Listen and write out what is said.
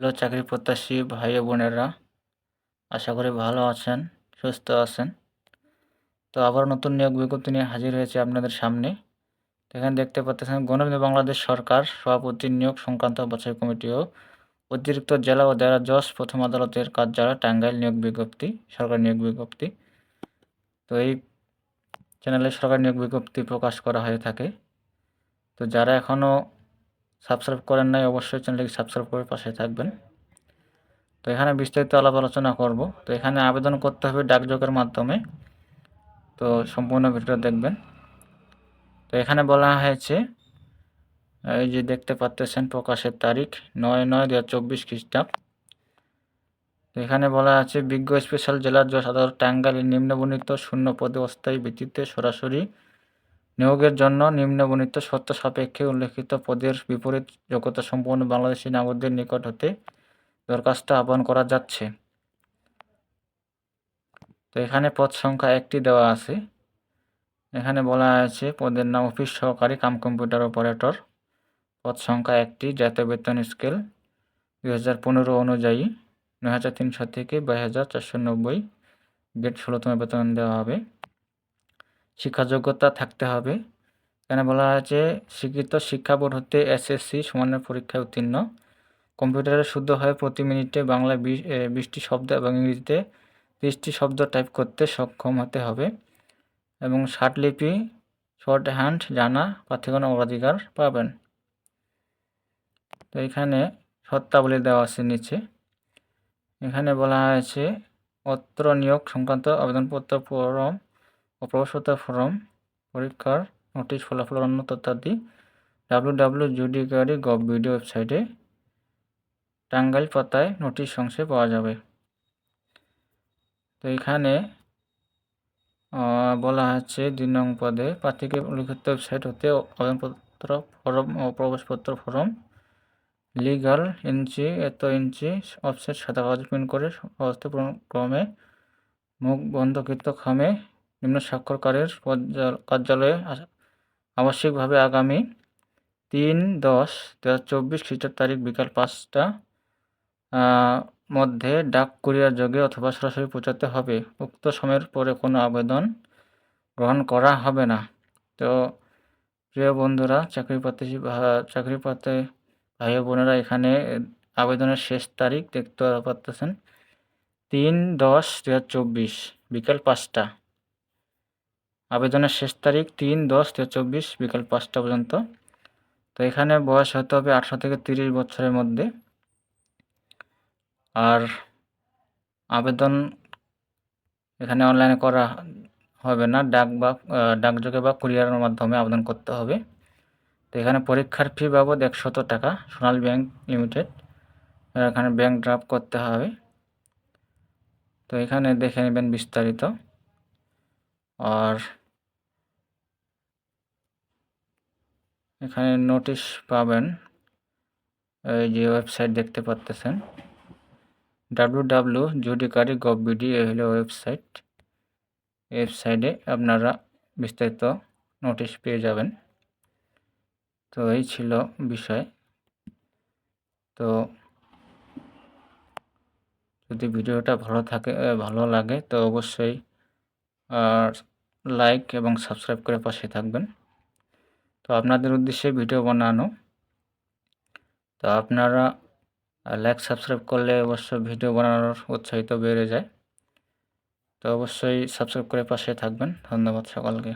Hello চাকরি প্রত্যাশী ভাই বোনেরা, আশা করি ভালো আছেন, সুস্থ আছেন। তো আবার নতুন নিয়োগ বিজ্ঞপ্তি নিয়ে হাজির হয়েছে আপনাদের সামনে। এখানে দেখতে পাচ্ছেন গণবিন্দু বাংলাদেশ সরকার সভাপতি নিয়োগ সংক্রান্ত বাছাই কমিটি ও অতিরিক্ত জেলা ও দেরা জজ প্রথম আদালতের কার্যালয় টাঙ্গাইল নিয়োগ বিজ্ঞপ্তি, সরকার নিয়োগ বিজ্ঞপ্তি। তো এই চ্যানেলে সরকার নিয়োগ বিজ্ঞপ্তি প্রকাশ করা হয়ে থাকে। তো যারা এখনও সাবস্ক্রাইব করেন নাই, অবশ্যই চ্যানেলটিকে সাবস্ক্রাইব করে পাশে থাকবেন। তো এখানে বিস্তারিত আলাপ আলোচনা করব। তো এখানে আবেদন করতে হবে ডাকযোগের মাধ্যমে। তো সম্পূর্ণ ভিডিও দেখবেন। তো এখানে বলা হয়েছে, এই যে দেখতে পাচ্তেছেন প্রকাশের তারিখ, নয় নয় দু হাজার চব্বিশ খ্রিস্টাব্দ। এখানে বলা আছে, বিজ্ঞ স্পেশাল জেলার জজ আদালত টাঙ্গাইলের নিম্নবর্ণিত শূন্য পদে অস্থায়ী ভিত্তিতে সরাসরি নিয়োগের জন্য নিম্নবর্ণিত শর্ত সাপেক্ষে উল্লেখিত পদের বিপরীত যোগ্যতা সম্পন্ন বাংলাদেশি নাগরিকদের নিকট হতে দরখাস্ত আহ্বান করা যাচ্ছে। তো এখানে পদ সংখ্যা একটি দেওয়া আছে। এখানে বলা আছে পদের নাম অফিস সহকারী কাম কম্পিউটার অপারেটর। পদ সংখ্যা একটি, জাতীয় বেতন স্কেল দুই হাজার পনেরো অনুযায়ী নয় হাজার তিনশো থেকে বাইশ হাজার চারশো নব্বই। গেট ষোলোতম বেতন দেওয়া হবে। শিক্ষা যোগ্যতা থাকতে হবে। এখানে বলা আছে স্বীকৃত শিক্ষা বোর্ড হতে এসএসসি সমানের পরীক্ষায় উত্তীর্ণ। কম্পিউটারে শুদ্ধ হয়ে প্রতি মিনিটে বাংলায় বিশটি শব্দ এবং ইংরেজিতে তিরিশটি শব্দ টাইপ করতে সক্ষম হতে হবে। এবং লিপি, শর্ট হ্যান্ড, জানা প্রার্থীগণ অগ্রাধিকার পাবেন। তো এখানে সত্তাবলী দেওয়া আছে নিচে। এখানে বলা হয়েছে, অত্র নিয়োগ সংক্রান্ত আবেদনপত্র ফরম ও প্রবেশপত্র ফরম পরীক্ষার নোটিশ ফলাফল অন্য তথ্যাদি W W judiciary gov video ওয়েবসাইটে টাঙ্গাইল পাতায় নোটিশ অংশে পাওয়া যাবে। তো এখানে বলা হচ্ছে দুই নং পদে প্রার্থীকে উল্লিখিত ওয়েবসাইট হতে আবেদনপত্র ফরম ও প্রবেশপত্র ফরম লিগাল ইঞ্চি এত ইঞ্চি অফসেট সাদা কাগজ প্রিন্ট করে হস্তে ক্রমে মুখ বন্ধকৃত খামে নিম্ন স্বাক্ষরকারের কার্যালয়ে আবশ্যিকভাবে আগামী তিন দশ দু হাজার চব্বিশ খ্রিস্টাব্দ তারিখ বিকাল পাঁচটা মধ্যে ডাক কুরিয়ার যোগে অথবা সরাসরি পৌঁছাতে হবে। উক্ত সময়ের পরে কোনো আবেদন গ্রহণ করা হবে না। তো, প্রিয় বন্ধুরা চাকরি প্রার্থী চাকরি প্রার্থী ভাই বোনেরা এখানে আবেদনের শেষ তারিখ দেখতে পারতেছেন। তিন দশ দু হাজার চব্বিশ বিকাল পাঁচটা। আবেদনের শেষ তারিখ তিন দশ দু চব্বিশ বিকাল পাঁচটা পর্যন্ত। তো এখানে বয়স হতে হবে আঠারো থেকে তিরিশ বছরের মধ্যে। আর আবেদন এখানে অনলাইনে করা হবে না, ডাক বা ডাকযোগে বা কুরিয়ারের মাধ্যমে আবেদন করতে হবে। তো এখানে পরীক্ষার ফি বাবদ একশত টাকা, সোনালী ব্যাংক লিমিটেড এখানে ব্যাংক ড্রাফট করতে হবে। তো এখানে দেখে নেবেন বিস্তারিত। আর এখানে নোটিশ পাবেন। এই যে ওয়েবসাইট দেখতে পাচ্তেছেন W W judiciary gov BD এই হলো ওয়েবসাইট ওয়েবসাইটে আপনারা বিস্তারিত নোটিশ পেয়ে যাবেন। তো এই ছিল বিষয়। তো যদি ভিডিওটা ভালো থাকে, ভালো লাগে, তো অবশ্যই লাইক এবং সাবস্ক্রাইব করে পাশে থাকবেন। তো আপনাদের উদ্দেশ্যে ভিডিও বানানো। তো আপনারা লাইক সাবস্ক্রাইব করলে অবশ্যই ভিডিও বানানোর উৎসাহিত বেড়ে যায়। তো অবশ্যই সাবস্ক্রাইব করে পাশে থাকবেন। ধন্যবাদ সকলকে।